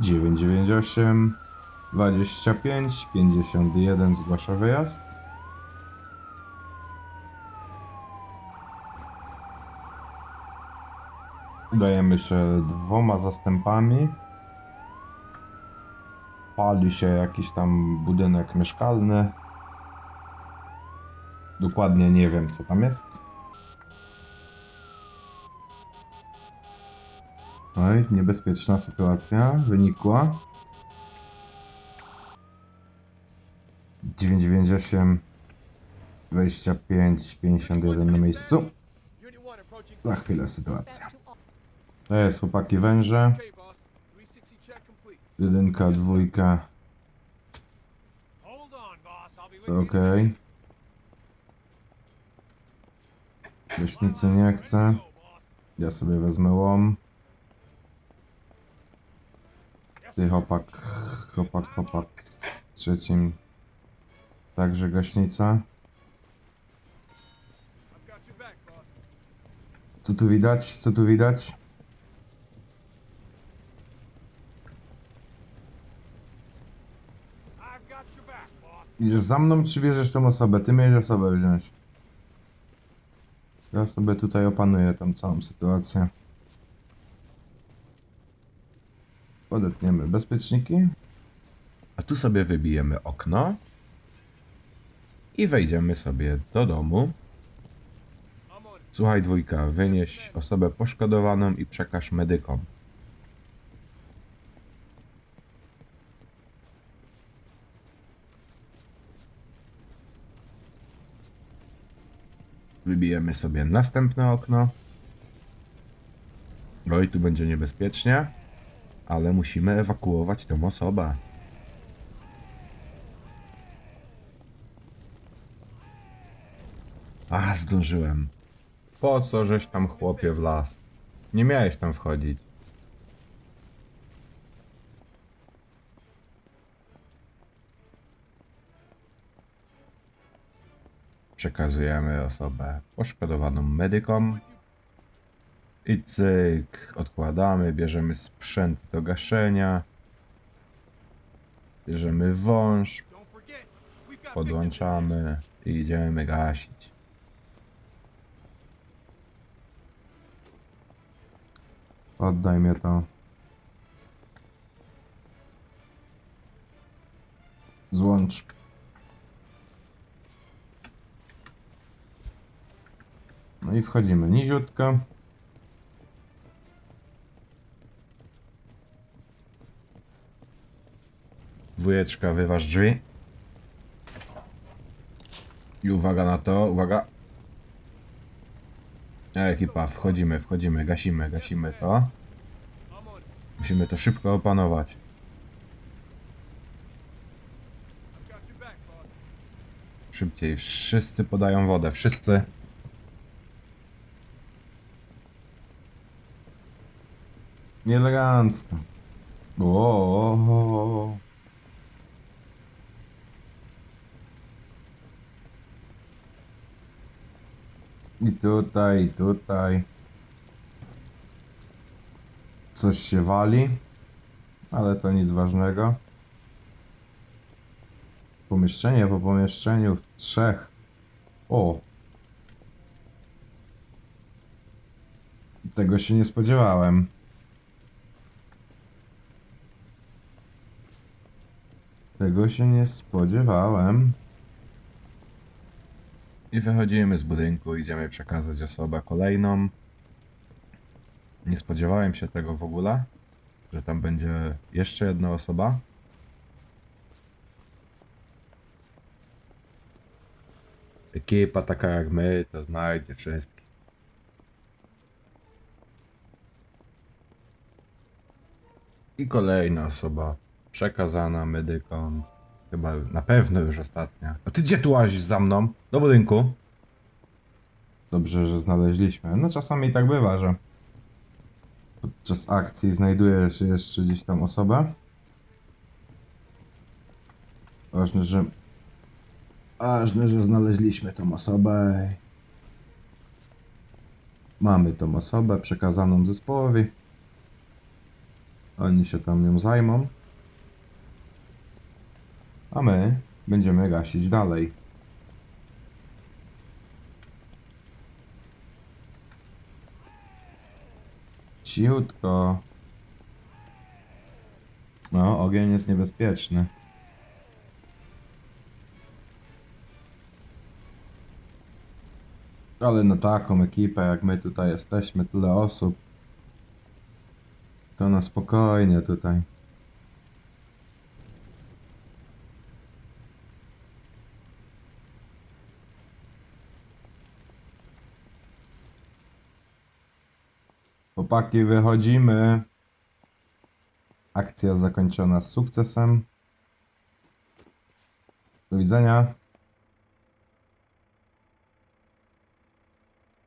998 25 51 zgłasza wyjazd. Udajemy się dwoma zastępami. Pali się jakiś tam budynek mieszkalny. Dokładnie nie wiem co tam jest. Oj, niebezpieczna sytuacja wynikła. 998 25 51 na miejscu. Unit 1 approaching. Za chwilę sytuacja. To jest chłopaki węże. Okay, boss. 360 check complete. Jedynka, dwójka. Okej. Leśnicy nie chcę. Ja sobie wezmę łom. Ty chłopak, chłopak, chłopak. Z trzecim. Także gaśnica. Co tu widać? Co tu widać? Idziesz za mną, czy bierzesz tą osobę? Ty miałeś osobę wziąć. Ja sobie tutaj opanuję tą całą sytuację. Podetniemy bezpieczniki. A tu sobie wybijemy okno. I wejdziemy sobie do domu. Słuchaj dwójka, wynieś osobę poszkodowaną i przekaż medykom. Wybijemy sobie następne okno. Oj, tu będzie niebezpiecznie, ale musimy ewakuować tę osobę. A, zdążyłem. Po co żeś tam chłopie w las? Nie miałeś tam wchodzić. Przekazujemy osobę poszkodowaną medykom. I cyk, odkładamy, bierzemy sprzęt do gaszenia. Bierzemy wąż, podłączamy i idziemy gasić. Oddaj to. Złącz. No i wchodzimy niziutko. Wujeczka, wyważ drzwi. I uwaga na to, uwaga. Ekipa, wchodzimy, wchodzimy, gasimy, gasimy to. Musimy to szybko opanować. Szybciej, wszyscy podają wodę, wszyscy. Nieelegancko. O. I tutaj, i tutaj. Coś się wali, ale to nic ważnego. Pomieszczenie po pomieszczeniu w trzech. O! Tego się nie spodziewałem. Tego się nie spodziewałem. I wychodzimy z budynku, idziemy przekazać osobę kolejną. Nie spodziewałem się tego w ogóle, że tam będzie jeszcze jedna osoba. Ekipa taka jak my, to znajdzie wszystkich. I kolejna osoba przekazana medykom. Chyba na pewno już ostatnia. A ty gdzie tu łazisz za mną? Do budynku. Dobrze, że znaleźliśmy. No czasami tak bywa, że podczas akcji znajduje się jeszcze gdzieś tam osobę. Ważne, że Ważne, że znaleźliśmy tą osobę. Mamy tą osobę przekazaną zespołowi. Oni się tam nią zajmą. A my będziemy gasić dalej. Ciutko. No, ogień jest niebezpieczny. Ale na taką ekipę, jak my tutaj jesteśmy, tyle osób, to na spokojnie tutaj. Chłopaki, wychodzimy. Akcja zakończona z sukcesem. Do widzenia.